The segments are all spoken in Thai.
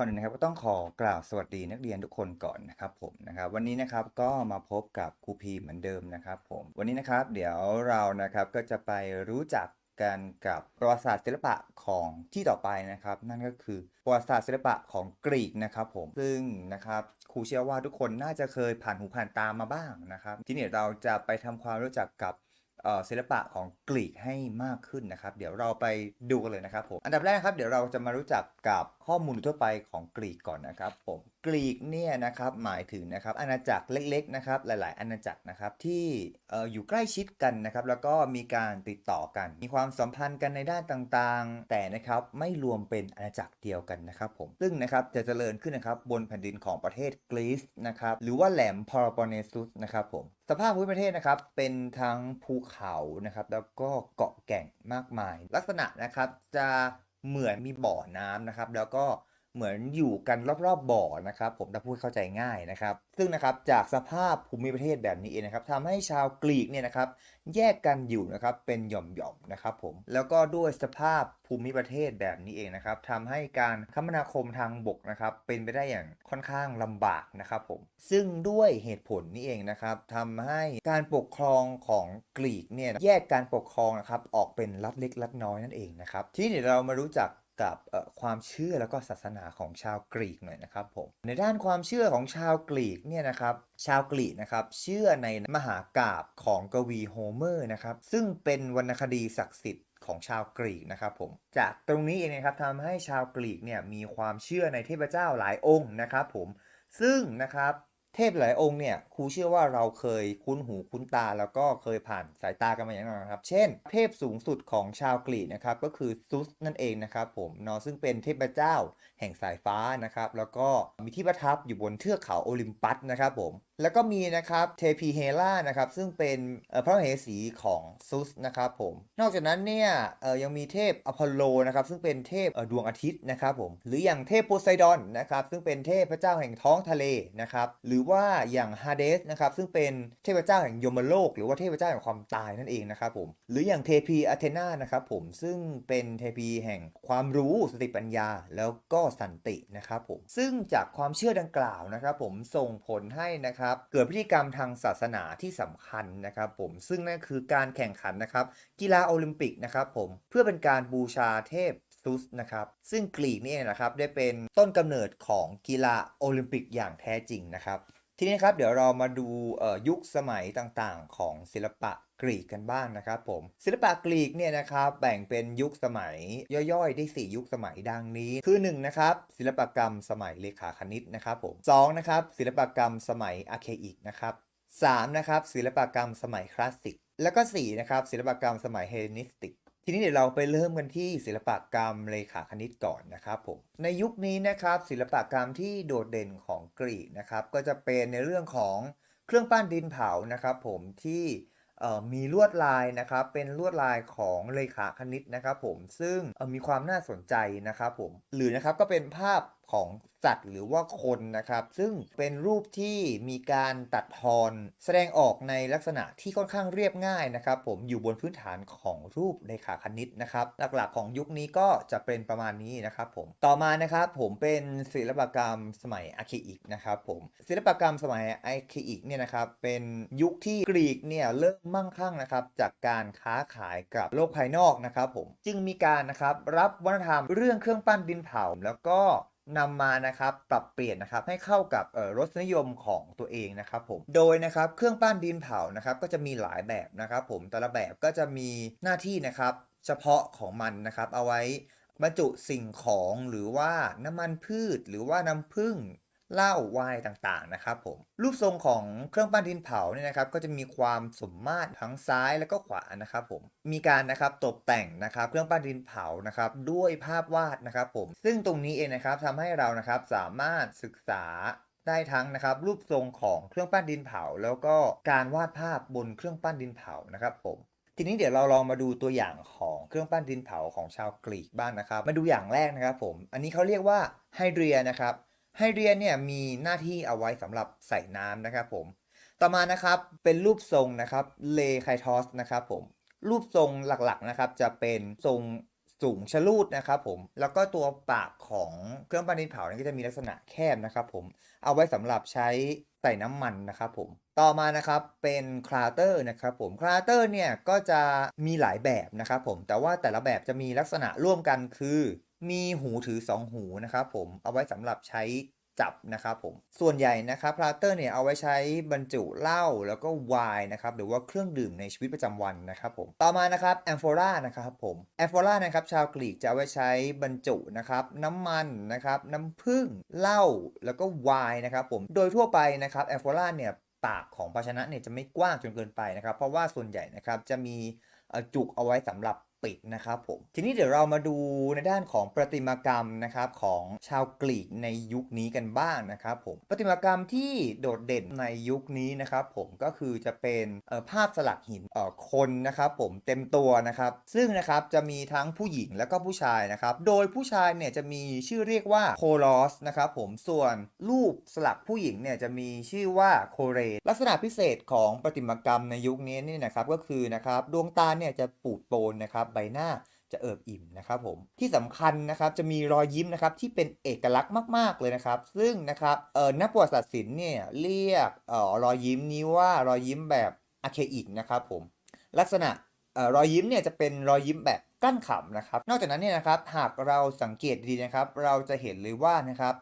ก่อนอื่นนะครับก็ต้องขอกล่าวสวัสดีนักเรียนทุกคนก่อนนะครับผมนะครับวันนี้นะครับก็มาพบกับครูพีเหมือนเดิมนะครับผมวันนี้นะครับเดี๋ยวเรานะครับก็จะไปรู้จักกันกับประวัติศาสตร์ศิลปะของที่ต่อไปนะครับ นั่นก็คือประวัติศาสตร์ศิลปะของกรีกนะครับผมซึ่งนะครับครูเชื่อว่าทุกคนน่าจะเคยผ่านหูผ่านตามาบ้างนะครับ ทีนี่เราจะไปทำความรู้จักกับ ศิลปะของกรีกให้มากขึ้นนะครับ เดี๋ยวเราไปดูกันเลยนะครับผม อันดับแรกนะครับ เดี๋ยวเราจะมารู้จักกับข้อมูลทั่วไปของกรีกก่อนนะครับผม กรีกเนี่ยนะครับหมายถึงนะครับอาณาจักรเล็กๆนะครับหลาย ๆ อาณาจักรนะครับที่อยู่ใกล้ชิดกันนะครับแล้วก็มีการติดต่อกัน มีความสัมพันธ์กันในด้านต่างๆ แต่นะครับไม่รวมเป็นอาณาจักรเดียวกันนะครับผมซึ่งนะครับจะเจริญขึ้นนะครับบนแผ่นดินของประเทศกรีซนะครับหรือว่าแหลมพาราปอเนซุสนะครับผมสภาพภูมิประเทศนะครับเป็นทั้งภูเขานะครับแล้วก็เกาะแก่งมากมาย ลักษณะนะครับจะเหมือนมีบ่อน้ำนะครับแล้วก็ เหมือนอยู่กันรอบๆบ่อนะครับผมถ้าพูดเข้าใจง่ายนะครับ ซึ่งนะครับจากสภาพภูมิประเทศแบบนี้เองนะครับทำให้ชาวกรีกเนี่ยนะครับแยกกันอยู่นะครับเป็นหย่อมๆนะครับผมแล้วก็ด้วยสภาพภูมิประเทศแบบนี้เองนะครับทำให้การคมนาคมทางบกนะครับเป็นไปได้อย่างค่อนข้างลำบากนะครับผมซึ่งด้วยเหตุผลนี้เองนะครับทำให้การปกครองของกรีกเนี่ยแยกการปกครองนะครับออกเป็นรัฐเล็กรัฐน้อยนั่นเองนะครับทีนี้เดี๋ยวเรามารู้จัก กับความเชื่อแล้วก็ศาสนาของชาวกรีกหน่อยนะครับผมในด้านความเชื่อของชาวกรีกเนี่ยนะครับชาวกรีกนะครับเชื่อในมหากาบของกวีโฮเมอร์นะครับซึ่งเป็นวรรณคดีศักดิ์สิทธิ์ของชาวกรีกนะครับผมจากตรงนี้เองนะครับทำให้ชาวกรีกเนี่ยมีความเชื่อในเทพเจ้าหลายองค์นะครับผมซึ่งนะครับ เทพหลายองค์เนี่ยครูเชื่อว่าเราเคยคุ้นหูคุ้นตาแล้วก็เคยผ่านสายตากันมาอย่างน่นอนครับ เช่น เทพสูงสุดของชาวกรีกนะครับก็คือซุสนั่นเองนะครับผมเนาะซึ่งเป็นเทพเจ้าแห่งสายฟ้านะครับแล้วก็มีที่ประทับอยู่บนเทือกเขาโอลิมปัสนะครับผมแล้วก็มีนะครับเทพีเฮล่านะครับซึ่งเป็นพระเหสีของซุสนะครับผมนอกจากนั้นเนี่ยยังมีเทพอพอลโลนะครับซึ่งเป็นเทพดวงอาทิตย์นะครับผมหรืออย่างเทพโพไซดอนนะครับซึ่งเป็นเทพพระเจ้าแห่งท้องทะเลนะครับหรือว่าอย่างฮาเดสนะครับซึ่งเป็นเทพเจ้าแห่งยมโลก หรือว่าเทพเจ้าแห่งความตายนั่นเองนะครับผมหรืออย่างเทพีอาเทนานะครับผมซึ่งเป็นเทพีแห่งความรู้สติปัญญา แล้วก็สันตินะครับผมซึ่งจากความเชื่อดังกล่าวนะครับผมส่งผลให้นะครับเกิดพิธีกรรมทางศาสนาที่สำคัญนะครับผมซึ่งนั่นคือการแข่งขันนะครับกีฬาโอลิมปิกนะครับผมเพื่อเป็นการบูชาเทพ ซุสนะครับ ซึ่งกรีกนี่นะครับได้เป็นต้นกำเนิดของกีฬาโอลิมปิกอย่างแท้จริงนะครับ ทีนี้ครับเดี๋ยวเรามาดูยุคสมัยต่างๆ ของศิลปะกรีกกันบ้างนะครับผมศิลปะกรีกเนี่ยนะครับแบ่งเป็นยุคสมัยย่อยๆ ได้ 4 ยุคสมัยดังนี้ คือ1นะครับศิลปกรรมสมัยเลขาคณิตนะครับผม2นะครับศิลปกรรมสมัยอาร์เคอิกนะครับ3นะครับศิลปกรรมสมัยคลาสสิก แล้วก็4นะครับศิลปกรรมสมัยเฮเลนิสติก ทีนี้เดี๋ยวเราไปเริ่มกันที่ศิลปกรรมเลขาคณิตก่อนนะครับผมในยุคนี้นะครับศิลปกรรมที่โดดเด่นของกรีกนะครับก็จะเป็นในเรื่องของเครื่องปั้นดินเผานะครับผมที่มีลวดลายนะครับเป็นลวดลายของเลขาคณิตนะครับผมซึ่งมีความน่าสนใจนะครับผมหรือนะครับก็เป็นภาพ ของสัตว์หรือว่าคนนะครับ ซึ่งเป็นรูปที่มีการตัดทอนแสดงออกในลักษณะที่ค่อนข้างเรียบง่ายนะครับ ผมอยู่บนพื้นฐานของรูปเลขาคณิตนะครับ หลักๆของยุคนี้ก็จะเป็นประมาณนี้นะครับผมต่อมานะครับผมเป็นศิลปกรรมสมัยอาเคอิกนะครับผมศิลปกรรมสมัยอาเคอิกเนี่ยนะครับเป็นยุคที่กรีกเนี่ยเริ่มมั่งคั่งนะครับจากการค้าขายกับโลกภายนอกนะครับผมจึงมีการนะครับรับวัฒนธรรมเรื่องเครื่องปั้นดินเผาแล้วก็ นำมานะครับปรับเปลี่ยนนะครับให้เข้ากับรสนิยมของตัวเองนะครับผมโดยนะครับเครื่องปั้นดินเผานะครับก็จะมีหลายแบบนะครับผมแต่ละแบบก็จะมีหน้าที่นะครับเฉพาะของมันนะครับเอาไว้บรรจุสิ่งของหรือว่าน้ำมันพืช หรือว่าน้ำผึ้ง เหล้าไวน์ต่างๆนะครับผมรูปทรงของเครื่องปั้นดินเผาเนี่ยนะครับก็จะมีความสมมาตรทั้งซ้ายและก็ขวานะครับผมมีการนะครับตกแต่งนะครับเครื่องปั้นดินเผานะครับด้วยภาพวาดนะครับผมซึ่งตรงนี้เองนะครับทำให้เรานะครับสามารถศึกษาได้ทั้งนะครับรูปทรงของเครื่องปั้นดินเผา แล้วก็การวาดภาพบนเครื่องปั้นดินเผานะครับผมทีนี้เดี๋ยวเราลองมาดูตัวอย่างของเครื่องปั้นดินเผาของชาวกรีกบ้างนะครับ มาดูอย่างแรกนะครับผม อันนี้เขาเรียกว่าไฮเดรียนะครับ ไฮเดรียนเนี่ยมีหน้าที่เอาไว้สำหรับใส่น้ำนะครับผมต่อมานะครับเป็นรูปทรงนะครับเลไคทอสนะครับผมรูปทรงหลักๆนะครับจะเป็นทรงสูงชะลูดนะครับผมแล้วก็ตัวปากของเครื่องปั้นดินเผานี่ก็จะมีลักษณะแคบนะครับผมเอาไว้สำหรับใช้ใส่น้ำมันนะครับผมต่อมานะครับเป็นคลาเตอร์นะครับผมคลาเตอร์เนี่ยก็จะมีหลายแบบนะครับผมแต่ว่าแต่ละแบบจะมีลักษณะร่วมกันคือ มีหูถือ 2 หูนะครับผมเอาไว้สำหรับใช้จับนะครับผมส่วนใหญ่นะครับพลาเตอร์เนี่ยเอาไว้ใช้บรรจุเหล้าแล้วก็ไวน์นะครับหรือว่าเครื่องดื่มในชีวิตประจำวันนะครับผมต่อมานะครับแอมโฟรานะครับผมแอมโฟรานะครับชาวกรีกจะเอาไว้ใช้บรรจุนะครับน้ำมันนะครับน้ำผึ้งเหล้าแล้วก็ไวน์นะครับผมโดยทั่วไปนะครับแอมโฟราเนี่ยปากของภาชนะเนี่ยจะไม่กว้างจนเกินไปนะครับ เพราะว่าส่วนใหญ่นะครับจะมีจุกเอาไว้สำหรับ ปิดนะครับผม ทีนี้เดี๋ยวเรามาดูในด้านของประติมากรรมนะครับของชาวกรีกในยุคนี้กันบ้างนะครับผมประติมากรรมที่โดดเด่นในยุคนี้นะครับผมก็คือจะเป็นภาพสลักหินคนนะครับผมเต็มตัวนะครับซึ่งนะครับจะมีทั้งผู้หญิงแล้วก็ผู้ชายนะครับโดยผู้ชายเนี่ยจะมีชื่อเรียกว่าโคลอสนะครับผมส่วนรูปสลักผู้หญิงเนี่ยจะมีชื่อว่าโคเรลักษณะพิเศษของประติมากรรมในยุคนี้นี่นะครับก็คือนะครับดวงตาเนี่ยจะปูดโปนนะครับใบหน้าจะเอิบอิ่มนะครับผมที่สำคัญนะครับจะมีรอยยิ้มนะครับที่เป็นเอกลักษณ์มาก ๆเลยนะครับ ซึ่งนะครับเอ่อนักประวัติศาสตร์ศิลป์เนี่ยเรียกเอ่อรอยยิ้มนี้ว่ารอยยิ้มแบบอาเคอิกนะครับผมลักษณะเอ่อรอยยิ้มเนี่ยจะเป็นรอยยิ้มแบบ กั้นขำนะครับ นอกจากนั้นเนี่ยนะครับหากเราสังเกตดีนะครับ เราจะเห็นเลยว่านะครับ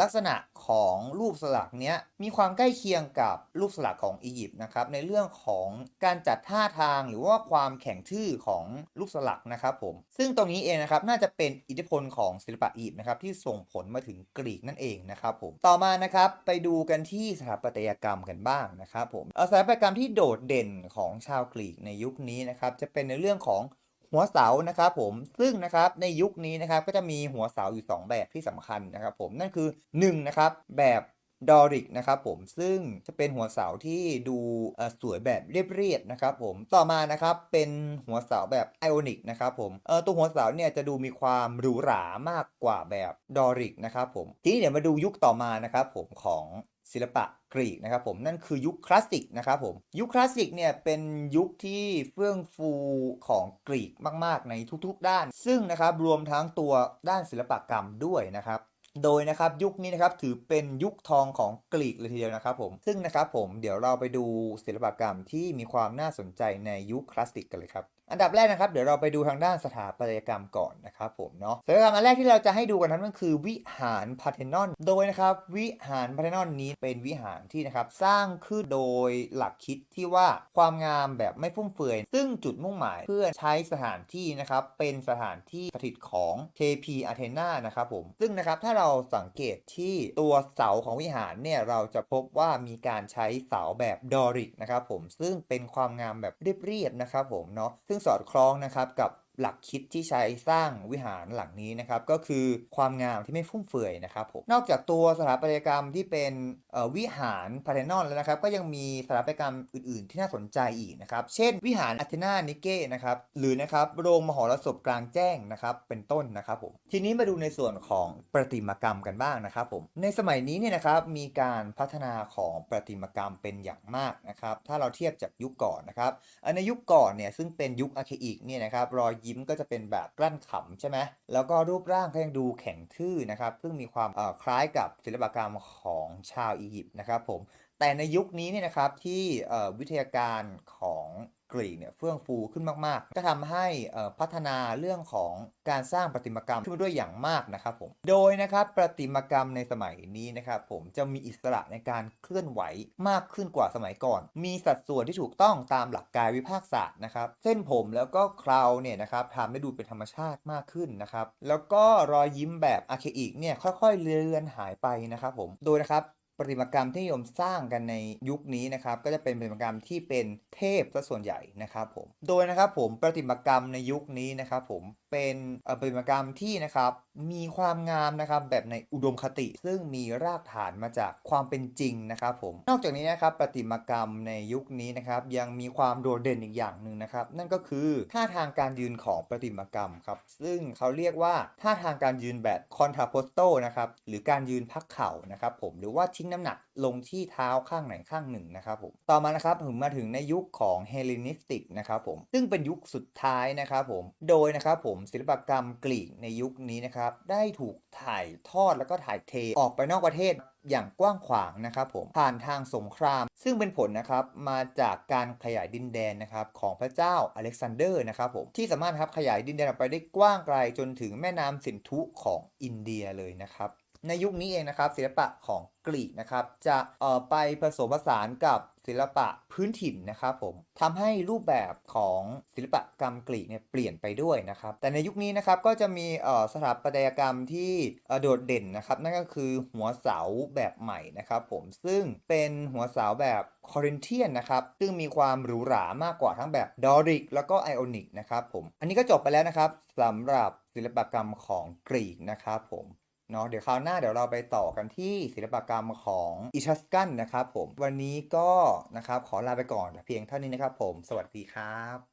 ลักษณะของรูปสลักเนี้ยมีความใกล้เคียงกับรูปสลักของอียิปต์นะครับในเรื่องของการจัดท่าทางหรือว่าความแข็งทื่อของรูปสลักนะครับผมซึ่งตรงนี้เองนะครับน่าจะเป็นอิทธิพลของศิลปะอียิปต์นะครับที่ส่งผลมาถึงกรีกนั่นเองนะครับผมต่อมานะครับไปดูกันที่สถาปัตยกรรมกันบ้างนะครับผมสถาปัตยกรรมที่โดดเด่นของชาวกรีกในยุคนี้นะครับจะเป็นในเรื่องของ หัวเสานะครับผมซึ่งนะครับในยุคนี้นะครับก็จะมีหัวเสาอยู่ 2 แบบที่สำคัญนะครับผมนั่นคือ1นะครับแบบดอริกนะครับผมซึ่งจะเป็นหัวเสาที่ดูอ่อสวยแบบเรียบๆนะครับผมต่อมานะครับเป็นหัวเสาแบบไอออนิกนะครับผมเออตัวหัวเสาเนี่ยจะดูมีความหรูหรามากกว่าแบบดอริกนะครับผมทีนี้เดี๋ยวมาดูยุคต่อมานะครับผมของ ศิลปะกรีกนะครับผมนั่นคือยุคคลาสสิกนะครับผมยุคคลาสสิกเนี่ยเป็นยุคที่เฟื่องฟูของกรีกมาก ๆ ในทุกๆ ด้าน ซึ่งนะครับรวมทั้งตัวด้านศิลปกรรมด้วยนะครับโดยนะครับยุคนี้นะครับถือเป็นยุคทองของกรีกเลยทีเดียวนะครับผมซึ่งนะครับผมเดี๋ยวเราไปดูศิลปกรรมที่มีความน่าสนใจในยุคคลาสสิกกันเลยครับ อันดับแรกนะครับ เดี๋ยวเราไปดูทางด้านสถาปัตยกรรมก่อนนะครับผมเนาะสถาปัตยกรรมอันแรกที่เราจะให้ดูกันนั้นก็คือวิหารพาร์เทนอน โดยนะครับวิหารพาร์เทนอนนี้เป็นวิหารที่นะครับสร้างขึ้นโดยหลักคิดที่ว่าความงามแบบไม่ฟุ่มเฟือย ซึ่งจุดมุ่งหมายเพื่อใช้สถานที่นะครับเป็นสถานที่สถิตของเทพีอาเทนานะครับผม ซึ่งนะครับถ้าเราสังเกตที่ตัวเสาของวิหารเนี่ยเราจะพบว่ามีการใช้เสาแบบดอริกนะครับผมซึ่งเป็นความงามแบบเรียบๆนะครับผมเนาะซึ่งสอดคล้องนะครับกับ หลักคิดที่ใช้สร้างวิหารหลังนี้นะครับก็คือความงามที่ไม่ฟุ่มเฟือยนะครับผมนอกจากตัวสถาปัตยกรรมที่เป็นวิหารพาเทนอนแล้วนะครับก็ยังมีสถาปัตยกรรมอื่น ๆ ที่น่าสนใจอีกนะครับเช่น วิหารอาเทนานิเก้นะครับหรือนะครับโรงมหรสพกลางแจ้งนะครับเป็นต้นนะครับผมทีนี้มาดูในส่วนของประติมากรรมกันบ้างนะครับผมในสมัยนี้เนี่ยนะครับมีการพัฒนาของประติมากรรมเป็นอย่างมากนะครับถ้าเราเทียบจากยุคก่อนนะครับในยุคก่อนเนี่ยซึ่งเป็นยุคอาร์เคอิกเนี่ยนะครับรอยยิมก็จะเป็นแบบกลั้นขำใช่ไหมแล้วก็รูปร่างก็ยังดูแข็งทื่อนะครับซึ่งมีความคล้ายกับศิลปกรรมของชาวอียิปต์นะครับผม แต่ในยุคนี้เนี่ยนะครับที่วิทยาการของกรีกเนี่ยเฟื่องฟูขึ้นมาก ๆ ก็ทำให้พัฒนาเรื่องของการสร้างประติมากรรมขึ้นมาด้วยอย่างมากนะครับผม โดยนะครับประติมากรรมในสมัยนี้นะครับผมจะมีอิสระในการเคลื่อนไหวมากขึ้นกว่าสมัยก่อน มีสัดส่วนที่ถูกต้องตามหลักกายวิภาคศาสตร์นะครับ เส้นผมแล้วก็เคราเนี่ยนะครับทำให้ดูเป็นธรรมชาติมากขึ้นนะครับ แล้วก็รอยยิ้มแบบอาเคอิกเนี่ยค่อย ๆ เลือนหายไปนะครับผม โดยนะครับ ประติมากรรมที่นิยมสร้างกันในยุคนี้นะครับก็จะเป็นประติมากรรมที่เป็นเทพซะส่วนใหญ่นะครับผมโดยนะครับผมประติมากรรมในยุคนี้นะครับผม เป็นประติมากรรมที่นะครับมีความงามนะครับแบบในอุดมคติ ซึ่งมีรากฐานมาจากความเป็นจริงนะครับผมนอกจากนี้นะครับประติมากรรมในยุคนี้นะครับยังมีความโดดเด่นอีกอย่างหนึ่งนะครับ นั่นก็คือท่าทางการยืนของประติมากรรมครับซึ่งเขาเรียกว่าท่าทางการยืนแบบคอนทราโพสโตนะครับหรือการยืนพักเข่านะครับผมหรือว่าทิ้งน้ำหนักลงที่เท้าข้างไหนข้างหนึ่งนะครับผมต่อมานะครับถึงมาถึงในยุคของเฮเลนิสติกนะครับผมซึ่งเป็นยุคสุดท้ายนะครับผมโดยนะครับผมศิลปกรรมกรีกในยุคนี้นะครับได้ถูกถ่ายทอดแล้วก็ถ่ายเทออกไปนอกประเทศอย่างกว้างขวางนะครับผมผ่านทางสงคราม ซึ่งเป็นผลนะครับมาจากการขยายดินแดนนะครับของพระเจ้าอเล็กซานเดอร์นะครับผมที่สามารถครับขยายดินแดนออกไปได้กว้างไกลจนถึงแม่น้ำสินธุของอินเดียเลยนะครับ ในยุคนี้เองนะครับศิลปะของกรีกนะครับจะเอ่อไปผสมผสานกับศิลปะพื้นถิ่นนะครับผมทำให้รูปแบบของศิลปกรรมกรีกเนี่ยเปลี่ยนไปด้วยนะครับแต่ในยุคนี้นะครับก็จะมีสถาปัตยกรรมที่โดดเด่นนะครับนั่นก็คือหัวเสาแบบใหม่นะครับผมซึ่งเป็นหัวเสาแบบคอรินเทียนนะครับซึ่งมีความหรูหรามากกว่าทั้งแบบดอริก แล้วก็ไอออนิกนะครับผมอันนี้ก็จบไปแล้วนะครับสำหรับศิลปกรรมของกรีกนะครับผม เนาะเดี๋ยวคราวหน้าเดี๋ยวเราไปต่อกันที่ศิลปกรรมของอิชัสกันนะครับผมวันนี้ก็นะครับขอลาไปก่อนเพียงเท่านี้นะครับผม สวัสดีครับ